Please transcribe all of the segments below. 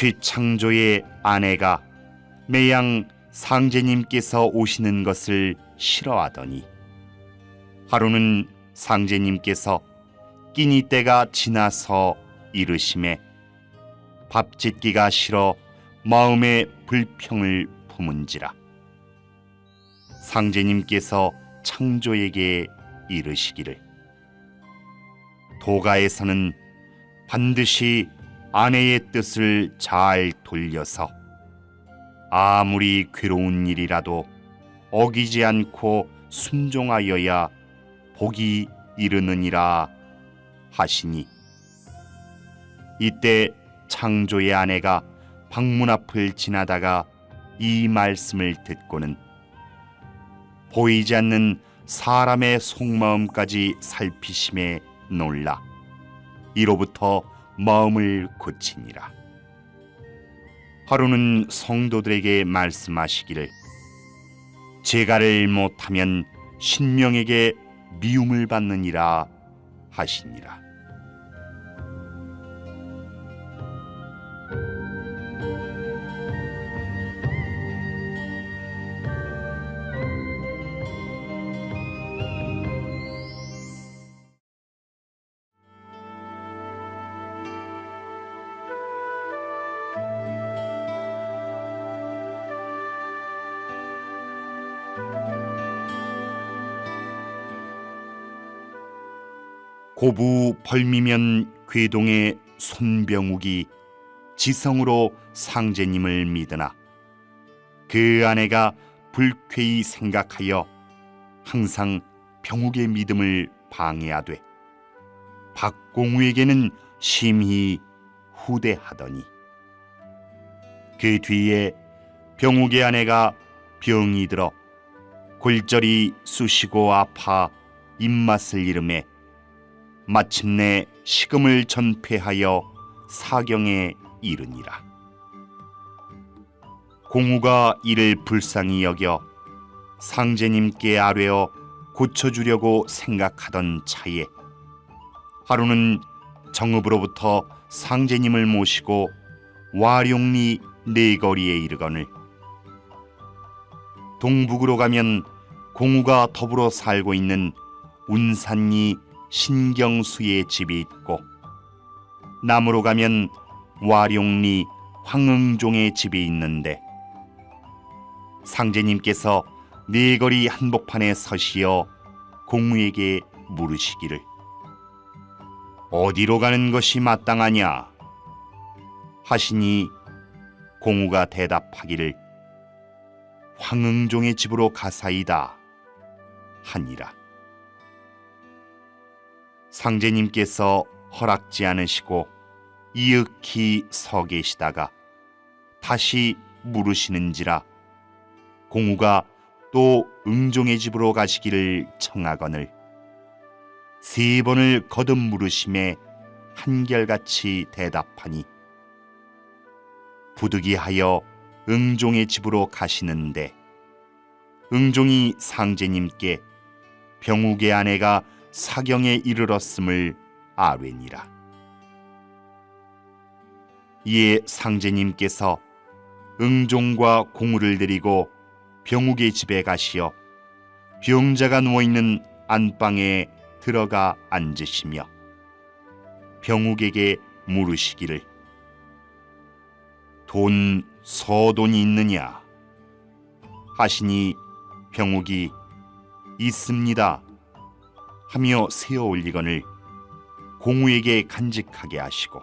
최창조의 아내가 매양 상제님께서 오시는 것을 싫어하더니 하루는 상제님께서 끼니 때가 지나서 이르심에 밥 짓기가 싫어 마음에 불평을 품은지라. 상제님께서 창조에게 이르시기를 도가에서는 반드시 아내의 뜻을 잘 돌려서 아무리 괴로운 일이라도 어기지 않고 순종하여야 복이 이르느니라 하시니. 이때 창조의 아내가 방문 앞을 지나다가 이 말씀을 듣고는 보이지 않는 사람의 속마음까지 살피심에 놀라. 이로부터 마음을 고치니라. 하루는 성도들에게 말씀하시기를 제가를 못하면 신명에게 미움을 받느니라 하시니라. 고부 벌미면 괴동의 손병욱이 지성으로 상제님을 믿으나 그 아내가 불쾌히 생각하여 항상 병욱의 믿음을 방해하되 박공우에게는 심히 후대하더니 그 뒤에 병욱의 아내가 병이 들어 골절이 쑤시고 아파 입맛을 잃음에 마침내 식음을 전폐하여 사경에 이르니라. 공우가 이를 불쌍히 여겨 상제님께 아뢰어 고쳐주려고 생각하던 차에 하루는 정읍으로부터 상제님을 모시고 와룡리 네거리에 이르거늘 동북으로 가면 공우가 더불어 살고 있는 운산리 신경수의 집이 있고 남으로 가면 와룡리 황응종의 집이 있는데 상제님께서 네거리 한복판에 서시어 공우에게 물으시기를 어디로 가는 것이 마땅하냐 하시니 공우가 대답하기를 황응종의 집으로 가사이다 하니라. 상제님께서 허락지 않으시고 이윽히 서 계시다가 다시 물으시는지라 공우가 또 응종의 집으로 가시기를 청하거늘 세 번을 거듭 물으심에 한결같이 대답하니 부득이하여 응종의 집으로 가시는데 응종이 상제님께 병욱의 아내가 사경에 이르렀음을 아뢰니라. 이에 상제님께서 응종과 공우를 데리고 병욱의 집에 가시어 병자가 누워 있는 안방에 들어가 앉으시며 병욱에게 물으시기를. 돈 서돈이 있느냐? 하시니 병욱이 있습니다 하며 세어 올리거늘 공우에게 간직하게 하시고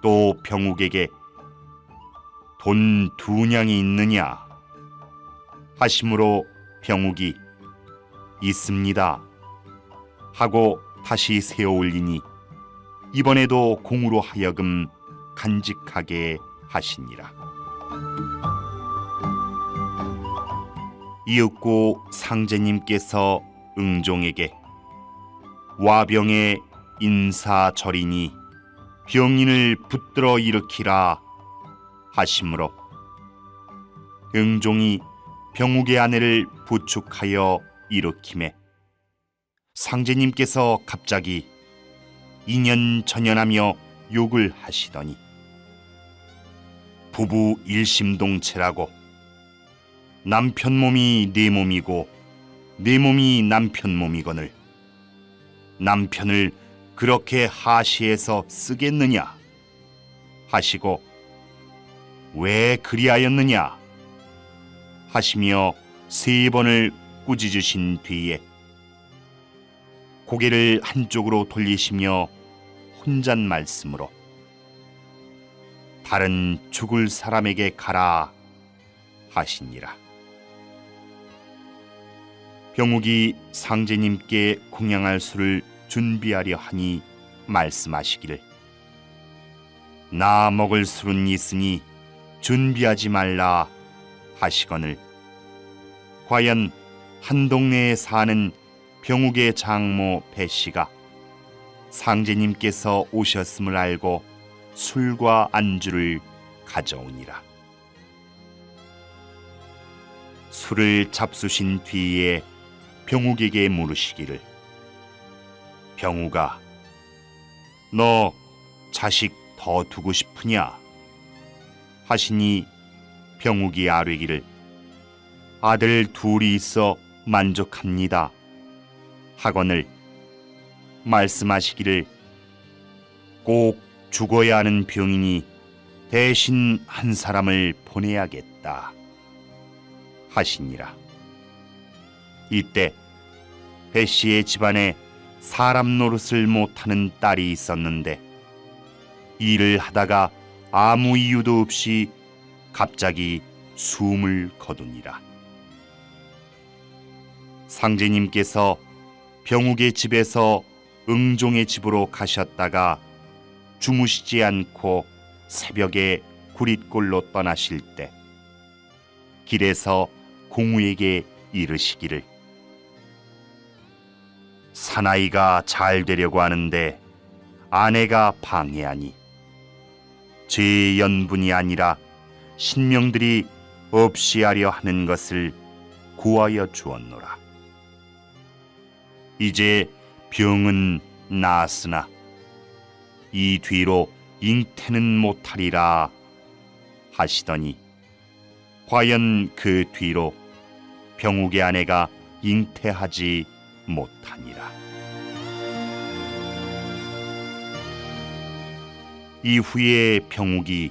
또 병욱에게 돈 두 냥이 있느냐 하심으로 병욱이 있습니다 하고 다시 세어 올리니 이번에도 공으로 하여금 간직하게 하시니라. 이윽고 상제님께서 응종에게 와병의 인사절이니 병인을 붙들어 일으키라 하심으로 응종이 병욱의 아내를 부축하여 일으킴에 상제님께서 갑자기 인연전연하며 욕을 하시더니 부부 일심동체라고 남편 몸이 네 몸이고 네 몸이 남편 몸이거늘. 남편을 그렇게 하시해서 쓰겠느냐? 하시고 왜 그리하였느냐? 하시며 세 번을 꾸짖으신 뒤에 고개를 한쪽으로 돌리시며 혼잔 말씀으로 다른 죽을 사람에게 가라 하시니라. 병욱이 상제님께 공양할 술을 준비하려 하니 말씀하시기를 나 먹을 술은 있으니 준비하지 말라 하시거늘 과연 한 동네에 사는 병욱의 장모 배씨가 상제님께서 오셨음을 알고 술과 안주를 가져오니라. 술을 잡수신 뒤에 병욱에게 물으시기를. 병욱아 너 자식 더 두고 싶으냐? 하시니 병욱이 아뢰기를. 아들 둘이 있어 만족합니다. 하거늘 말씀하시기를. 꼭 죽어야 하는 병이니 대신 한 사람을 보내야겠다. 하시니라. 이때 배 씨의 집안에 사람 노릇을 못하는 딸이 있었는데 일을 하다가 아무 이유도 없이 갑자기 숨을 거두니라. 상제님께서 병욱의 집에서 응종의 집으로 가셨다가 주무시지 않고 새벽에 구릿골로 떠나실 때 길에서 공우에게 이르시기를 사나이가 잘 되려고 하는데 아내가 방해하니 제 연분이 아니라 신명들이 없이 하려 하는 것을 구하여 주었노라. 이제 병은 나았으나 이 뒤로 잉태는 못하리라 하시더니 과연 그 뒤로 병욱의 아내가 잉태하지 못하니라. 이후에 병욱이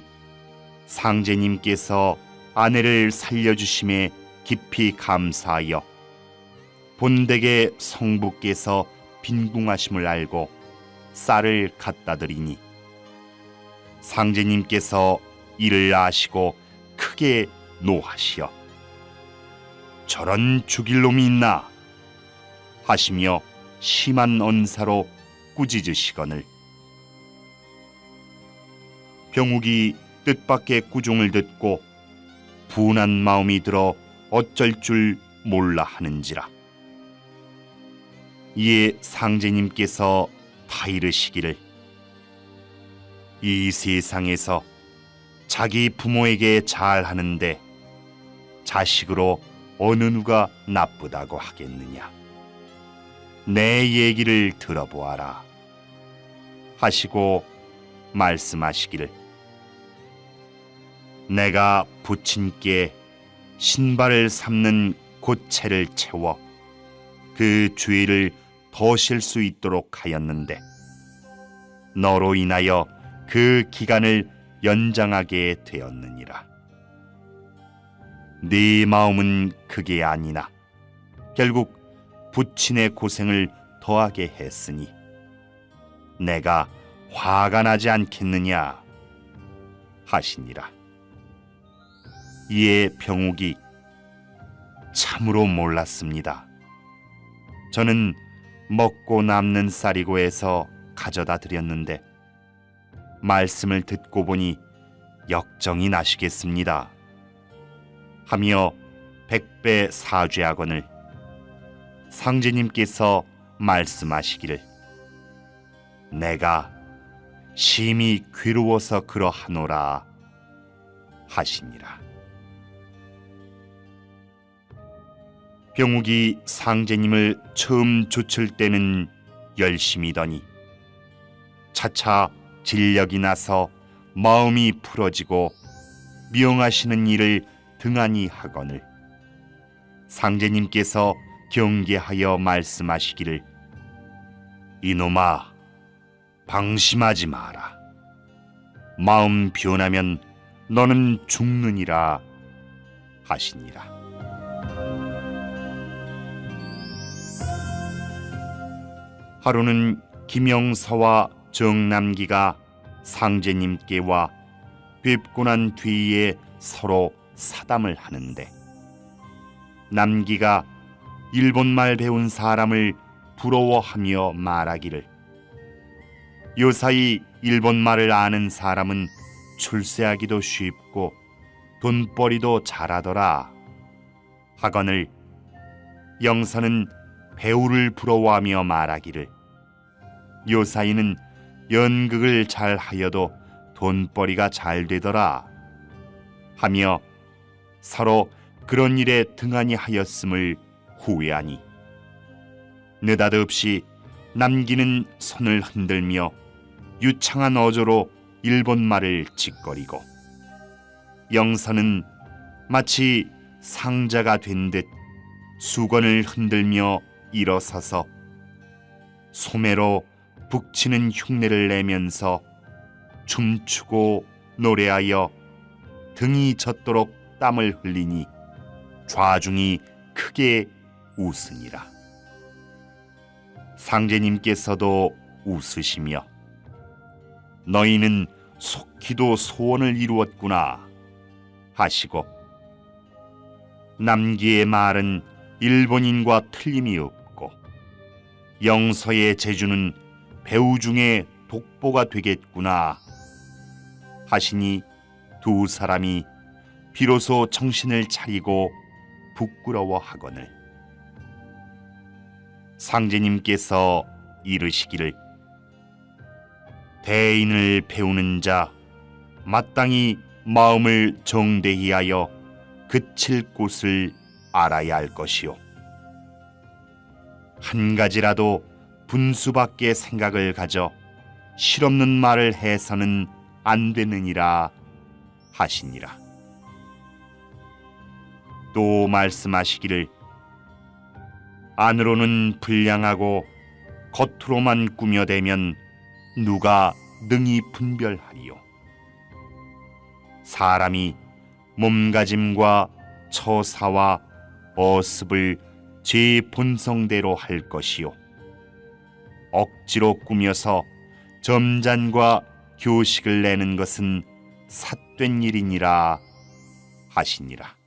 상제님께서 아내를 살려주심에 깊이 감사하여 본댁의 성부께서 빈궁하심을 알고 쌀을 갖다 드리니 상제님께서 이를 아시고 크게 노하시어 저런 죽일 놈이 있나 하시며 심한 언사로 꾸짖으시거늘. 병욱이 뜻밖의 꾸중을 듣고 분한 마음이 들어 어쩔 줄 몰라 하는지라. 이에 상제님께서 타이르시기를. 이 세상에서 자기 부모에게 잘 하는데 자식으로 어느 누가 나쁘다고 하겠느냐 내 얘기를 들어보아라 하시고 말씀하시기를 내가 부친께 신발을 삼는 고채를 채워 그 주의를 더실 수 있도록 하였는데 너로 인하여 그 기간을 연장하게 되었느니라. 네 마음은 그게 아니나 결국 부친의 고생을 더하게 했으니 내가 화가 나지 않겠느냐 하시니라. 이에 병욱이 참으로 몰랐습니다. 저는 먹고 남는 쌀이고 해서 가져다 드렸는데 말씀을 듣고 보니 역정이 나시겠습니다. 하며 백배 사죄하거늘 상제님께서 말씀하시기를 내가 심히 괴로워서 그러하노라 하시니라. 병욱이 상제님을 처음 쫓을 때는 열심이더니 차차 진력이 나서 마음이 풀어지고 명하시는 일을 등한히 하거늘 상제님께서 경계하여 말씀하시기를 이놈아 방심하지 마라. 마음 변하면 너는 죽느니라 하시니라. 하루는 김영서와 정남기가 상제님께와 뵙고 난 뒤에 서로 사담을 하는데 남기가 일본말 배운 사람을 부러워하며 말하기를. 요사이 일본말을 아는 사람은 출세하기도 쉽고 돈벌이도 잘하더라. 하거늘 영서는 배우를 부러워하며 말하기를. 요사이는 연극을 잘 하여도 돈벌이가 잘 되더라 하며 서로 그런 일에 등한히 하였음을 후회하니. 느닷없이 남기는 손을 흔들며 유창한 어조로 일본말을 짓거리고 영서는 마치 상자가 된 듯 수건을 흔들며 일어서서 소매로 북치는 흉내를 내면서 춤추고 노래하여 등이 젖도록 땀을 흘리니 좌중이 크게 웃으니라. 상제님께서도 웃으시며 너희는 속히도 소원을 이루었구나 하시고 남기의 말은 일본인과 틀림이 없고 영서의 재주는 배우 중에 독보가 되겠구나 하시니 두 사람이 비로소 정신을 차리고 부끄러워하거늘 상제님께서 이르시기를 대인을 배우는 자 마땅히 마음을 정대히 하여 그칠 곳을 알아야 할 것이요 한 가지라도 분수밖에 생각을 가져 실없는 말을 해서는 안 되느니라 하시니라. 또 말씀하시기를 안으로는 불량하고 겉으로만 꾸며대면 누가 능히 분별하리요? 사람이 몸가짐과 처사와 어습을 제 본성대로 할 것이요. 억지로 꾸며서 점잔과 교식을 내는 것은 삿된 일이니라 하시니라